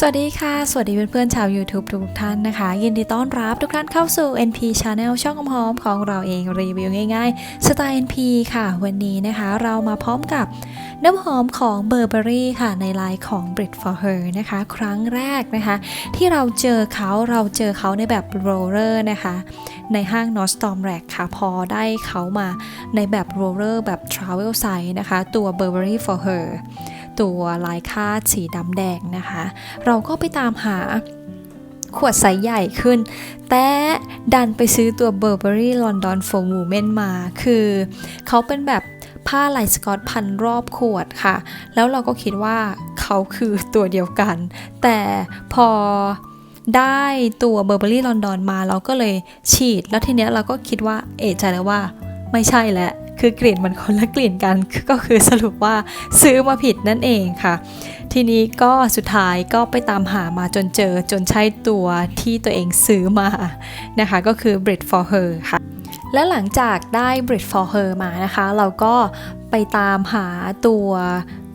สวัสดีค่ะ สวัสดีเพื่อนๆชาว YouTube ทุกท่านนะคะ ยินดีต้อนรับทุกท่านเข้าสู่ NP Channel ช่องหอมของเราเองรีวิวง่ายๆสไตล์ NP ค่ะ วันนี้นะคะเรามาพร้อมกับน้ำหอมของ Burberry ค่ะในไลน์ของ Brit for Her นะคะ ครั้งแรกนะคะ ที่เราเจอเขาเราเจอเขาในแบบ roller นะคะ ในห้าง Nordstrom Rack ค่ะ พอได้เขามาในแบบ roller แบบ travel size นะคะ ตัว Burberry for Her ตัวลายคาดสีดำแดงนะคะ เราก็ไปตามหาขวดไซส์ใหญ่ขึ้น แต่ดันไปซื้อตัว Burberry London for Women มา คือเขาเป็นแบบผ้าลายสกอตพันรอบขวดค่ะ แล้วเราก็คิดว่าเขาคือตัวเดียวกัน แต่พอได้ตัว Burberry London มาเราก็เลยฉีด แล้วทีเนี้ยเราก็คิดว่าเอะใจแล้วว่าไม่ใช่แล้ว คือกลิ่นมันคนละกลิ่นกันก็คือสรุปว่าซื้อมาผิดนั่นเองค่ะ ทีนี้ก็สุดท้ายก็ไปตามหามาจนเจอจนใช่ตัวที่ตัวเองซื้อมานะคะ ก็คือ Brit for Her ค่ะและหลังจากได้ Brit for Her มานะคะ เราก็ ไปตามหาตัว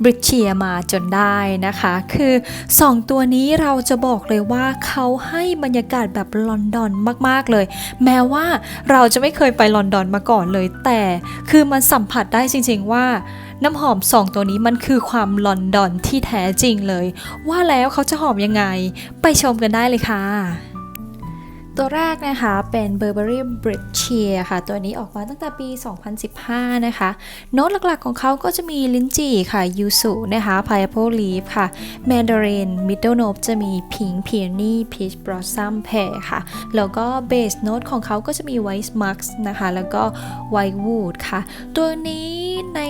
บริเชียมาจนได้นะคะ คือ 2 ตัวนี้เราจะบอกเลยว่าเขาให้บรรยากาศแบบลอนดอนมากๆเลย แม้ว่าเราจะไม่เคยไปลอนดอนมาก่อนเลย แต่คือมันสัมผัสได้จริงๆว่าน้ำหอม2ตัวนี้มันคือความลอนดอนที่แท้จริงเลย ว่าแล้วเขาจะหอมยังไง ไปชมกันได้เลยค่ะ ตัวแรกนะคะเป็น Burberry Brit Cheer ค่ะ ตัวนี้ออกมาตั้งแต่ปี 2015 นะคะ โน้ตหลักๆของเขาก็จะมีลิ้นจี่ค่ะยูสุนะคะ Pineapple Leaf ค่ะ Mandarin Middle Note จะมี Pink Peony Peach Blossom Pear ค่ะ แล้วก็ Base Note ของเขาก็จะมี White Musk นะคะ แล้วก็ White Wood ค่ะ ตัวนี้ ใน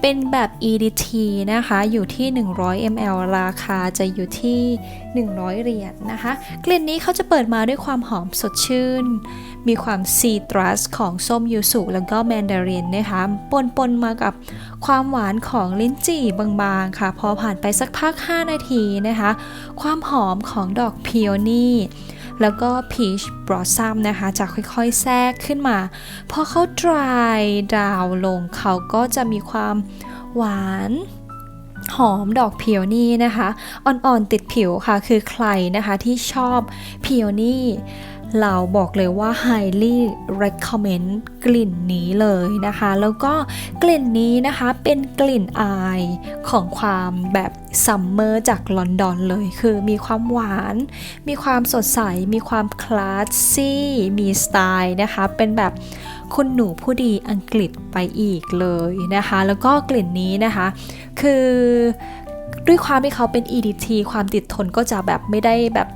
เป็นแบบ EDT นะคะ อยู่ที่ 100 ml ราคาจะอยู่ที่ 100 เหรียญนะคะ กลิ่นนี้เขาจะเปิดมาด้วยความหอมสดชื่น มีความซีตรัสของส้มยูสุแล้วก็แมนดารินนะคะ ปนปนๆมากับความหวานของลิ้นจี่บางๆ ค่ะ พอผ่านไปสักพัก 5 นาทีนะคะ ความหอมของดอกพิโอนี่ แล้วก็ peach blossom นะคะ จะค่อยๆ แทรกขึ้นมา พอเขา dry ดาวลงเขาก็จะมีความหวานหอมดอกเพียวนี่นะคะ อ่อนๆติดผิวค่ะ คือใครนะคะที่ชอบเพียวนี่ เราบอกเลยว่า highly recommend กลิ่นนี้เลยนะคะ แล้วก็กลิ่นนี้นะคะเป็นกลิ่นอายของความแบบซัมเมอร์จากลอนดอนเลย คือมีความหวาน มีความสดใส มีความคลาสซี่ มีสไตล์นะคะ เป็นแบบคุณหนูผู้ดีอังกฤษไปอีกเลยนะคะ แล้วก็กลิ่นนี้นะคะ คือด้วยความที่เขาเป็น EDT ความติดทนก็จะแบบไม่ได้แบบ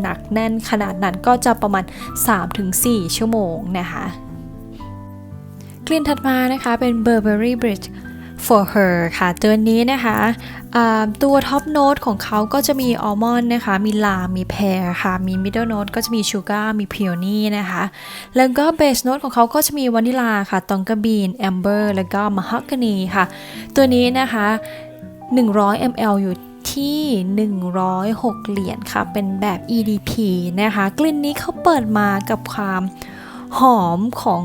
หนักแน่นขนาดนั้นก็จะประมาณ 3-4 ชั่วโมงนะคะกลิ่นถัดมานะคะเป็น Burberry Bridge for her ค่ะตัวนี้นะคะตัวท็อปโน้ตของเขาก็จะมีอัลมอนด์นะคะ มีลามีแพรค่ะ มีมิดเดิลโน้ตก็จะมีชูการ์มีพิโอนี่นะคะ แล้วก็เบสโน้ตของเขาก็จะมีวานิลาค่ะ ตองกาบีน แอมเบอร์ แล้วก็มะฮอกกานีค่ะ ตัวนี้นะคะ 100 ml อยู่ ที่ 106 เหรียญค่ะ เป็นแบบ EDP นะคะ กลิ่นนี้เขาเปิดมากับความหอมของ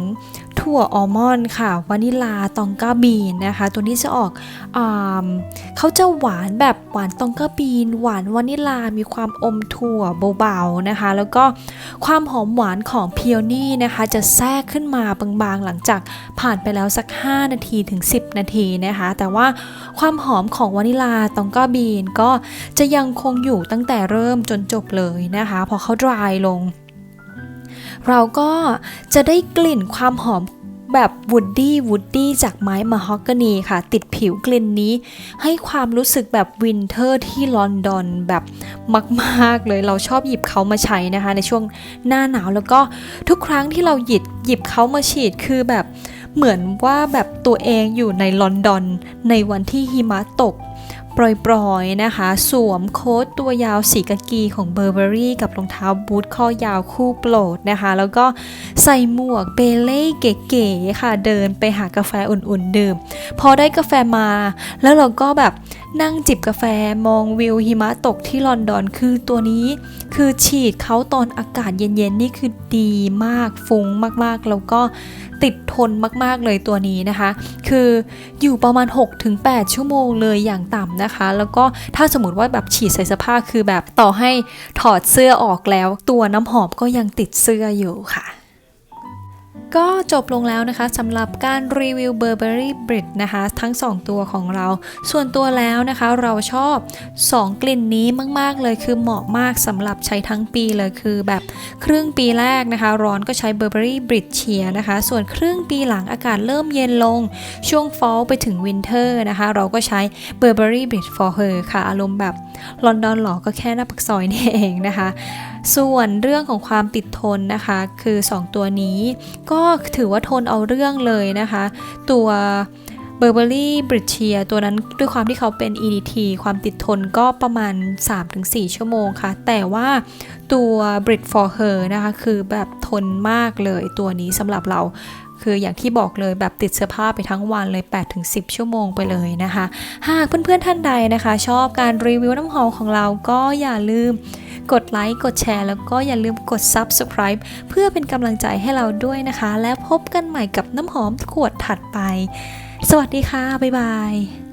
ถั่วอัลมอนด์ค่ะวานิลาตองกาบีนนะคะ ตัวนี้จะออกอาเขาจะหวานแบบหวานตองกาบีน หวานวานิลามีความอมถั่วเบาๆนะคะ แล้วก็ความหอมหวานของพิโอนี่นะคะ จะแทรกขึ้นมาบางๆ หลังจากผ่านไปแล้วสัก 5 นาทีถึง 10 นาทีนะคะ แต่ว่าความหอมของวานิลาตองกาบีนก็จะยังคงอยู่ตั้งแต่เริ่มจนจบเลยนะคะ พอเขา dry ลง เราก็จะได้กลิ่นความหอมแบบวูดดี้วูดดี้จากไม้มะฮอกกานีค่ะ ติดผิวกลิ่นนี้ ให้ความรู้สึกแบบวินเทอร์ที่ลอนดอนแบบมาก ๆ เลยเราชอบหยิบเขามาใช้นะคะ ในช่วงหน้าหนาวแล้วก็ทุกครั้งที่เราหยิบหยิบเขามาฉีดคือแบบเหมือนว่าแบบตัวเองอยู่ในลอนดอนในวันที่หิมะตก ปล่อยๆนะคะ สวมโค้ทตัวยาวสีกากีของเบอร์เบอรี่กับรองเท้าบูทข้อยาวคู่โปรดนะคะ แล้วก็ใส่หมวกเบเล่เก๋ๆค่ะ เดินไปหากาแฟอุ่นๆ ดื่ม พอได้กาแฟมา แล้วเราก็แบบนั่งจิบกาแฟมองวิวหิมะตกที่ลอนดอนคือตัวนี้ คือฉีดเขาตอนอากาศเย็นๆ นี่คือดีมากฟุ้งมากๆ แล้วก็ ติดทนมากๆเลยตัวนี้นะคะ คืออยู่ประมาณ 6-8 ชั่วโมงเลยอย่างต่ำนะคะ แล้วก็ถ้าสมมติว่าแบบฉีดใส่เสื้อผ้าคือแบบต่อให้ถอดเสื้อออกแล้ว ตัวน้ำหอมก็ยังติดเสื้ออยู่ค่ะ ก็จบลงแล้วนะคะสำหรับการรีวิว Burberry Brit นะคะ ทั้ง 2 ตัวของเรา ส่วนตัวแล้วนะคะเราชอบ 2 กลิ่นนี้มาก ๆ เลยคือเหมาะมากสำหรับใช้ทั้งปีเลยคือแบบครึ่งปีแรกนะคะ ร้อนก็ใช้ Burberry Brit Cheer นะคะ ส่วนครึ่งปีหลังอากาศเริ่มเย็นลง ช่วง Fall ไปถึง Winter นะคะ เราก็ใช้ Burberry Brit for Her ค่ะ อารมณ์แบบลอนดอนหรอก็แค่หน้าปากซอยนี่เองนะคะส่วนเรื่องของความติดทนนะคะ คือ 2 ตัวนี้ ก็ถือว่าทนเอาเรื่องเลยนะคะ ตัว Burberry b r i t c h i a ตัวนั้นด้วยความที่เขาเป็น EDT ความติดทนก็ประมาณ 3-4 ชั่วโมงค่ะ แต่ว่าตัว Brit for Her นะคะ คือแบบทนมากเลยตัวนี้สำหรับเราคืออย่างที่บอกเลยแบบติดเสื้อผ้าไปทั้งวันเลย 8-10 ชั่วโมงไปเลยนะคะ หากเพื่อนๆท่านใดนะคะ ชอบการรีวิวน้ำหอมของเราก็อย่าลืม กดไลค์กดแชร์ แล้วก็อย่าลืมกด Subscribe เพื่อเป็นกำลังใจให้เราด้วยนะคะ แล้วพบกันใหม่กับน้ำหอมขวดถัดไป สวัสดีค่ะ บ๊ายบาย